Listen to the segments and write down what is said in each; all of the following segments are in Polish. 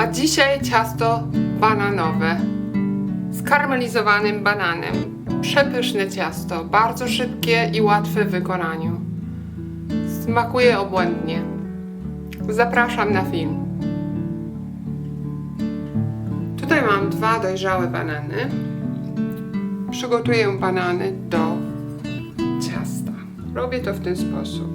A dzisiaj ciasto bananowe z karmelizowanym bananem. Przepyszne ciasto, bardzo szybkie i łatwe w wykonaniu. Smakuje obłędnie. Zapraszam na film. Tutaj mam dwa dojrzałe banany. Przygotuję banany do ciasta. Robię to w ten sposób.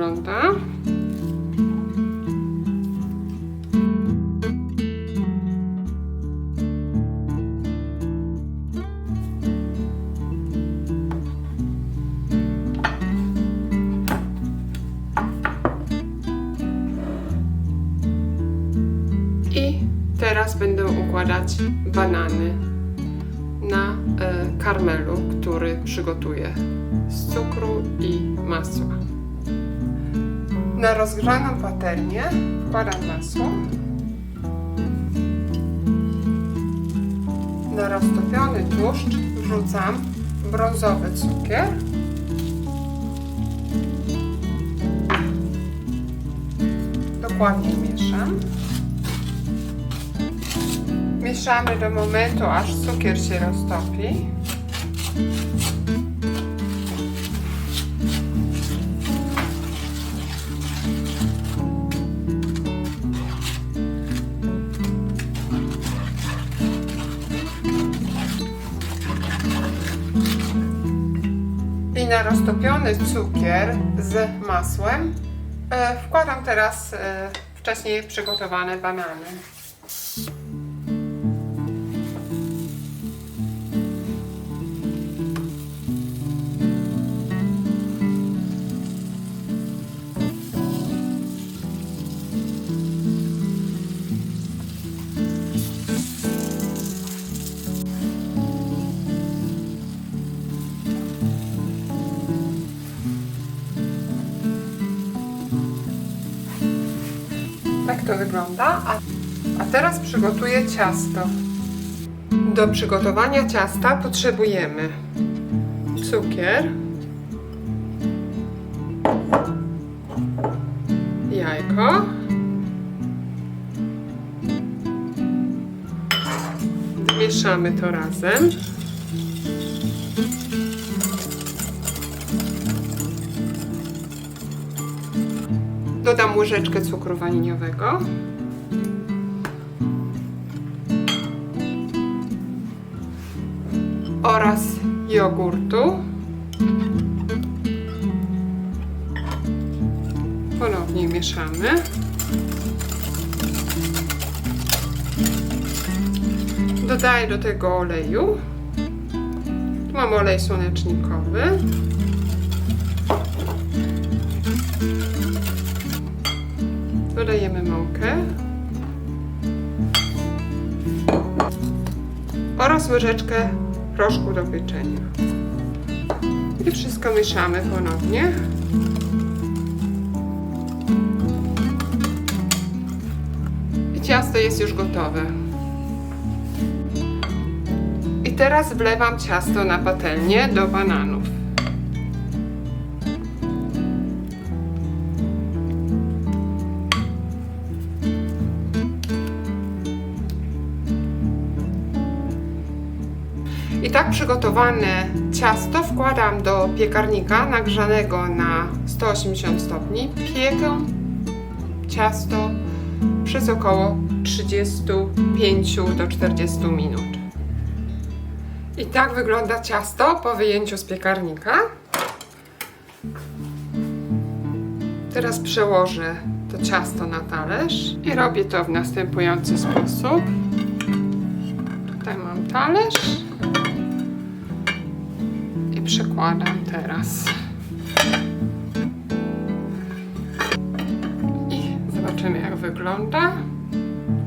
Wygląda. I teraz będę układać banany na e, karmelu, który przygotuję z cukru i masła. Na rozgrzaną patelnię wkładam masło. Na roztopiony tłuszcz wrzucam brązowy cukier. Dokładnie mieszam. Mieszamy do momentu, aż cukier się roztopi. Na roztopiony cukier z masłem e, wkładam teraz e, wcześniej przygotowane banany. To wygląda. A, a teraz przygotuję ciasto. Do przygotowania ciasta potrzebujemy cukier, jajko, mieszamy to razem. Dodam łyżeczkę cukru waniliowego. Oraz jogurtu. Ponownie mieszamy. Dodaję do tego oleju. Tu mam olej słonecznikowy. Oraz łyżeczkę proszku do pieczenia. I wszystko mieszamy ponownie. I ciasto jest już gotowe. I teraz wlewam ciasto na patelnię do bananów. I tak przygotowane ciasto wkładam do piekarnika nagrzanego na 180 stopni. Piekę ciasto przez około 35 do 40 minut. I tak wygląda ciasto po wyjęciu z piekarnika. Teraz przełożę to ciasto na talerz i robię to w następujący sposób. Tutaj mam talerz przekładam teraz. I zobaczymy, wygląda.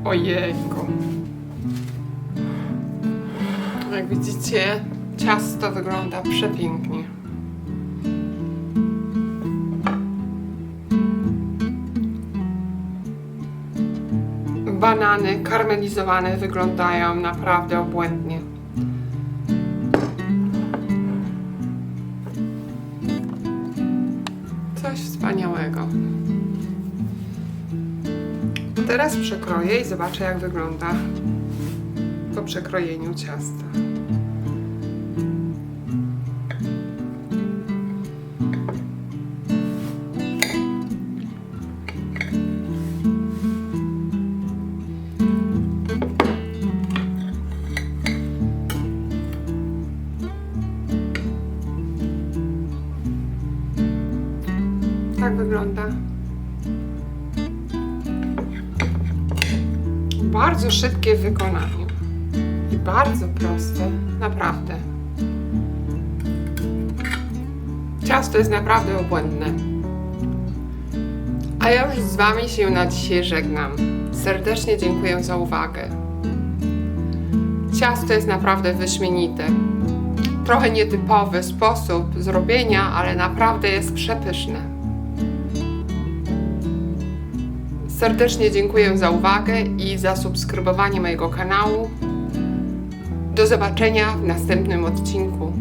Ojejku. Jak widzicie, ciasto wygląda przepięknie. Banany karmelizowane wyglądają naprawdę obłędnie. Coś wspaniałego. Teraz przekroję i zobaczę, jak wygląda po przekrojeniu ciasta. Tak wygląda. Bardzo szybkie w wykonaniu i bardzo proste, naprawdę. Ciasto jest naprawdę obłędne. A ja już z Wami się na dzisiaj żegnam. Serdecznie dziękuję za uwagę. Ciasto jest naprawdę wyśmienite. Trochę nietypowy sposób zrobienia, ale naprawdę jest przepyszne. Serdecznie dziękuję za uwagę i za subskrybowanie mojego kanału. Do zobaczenia w następnym odcinku.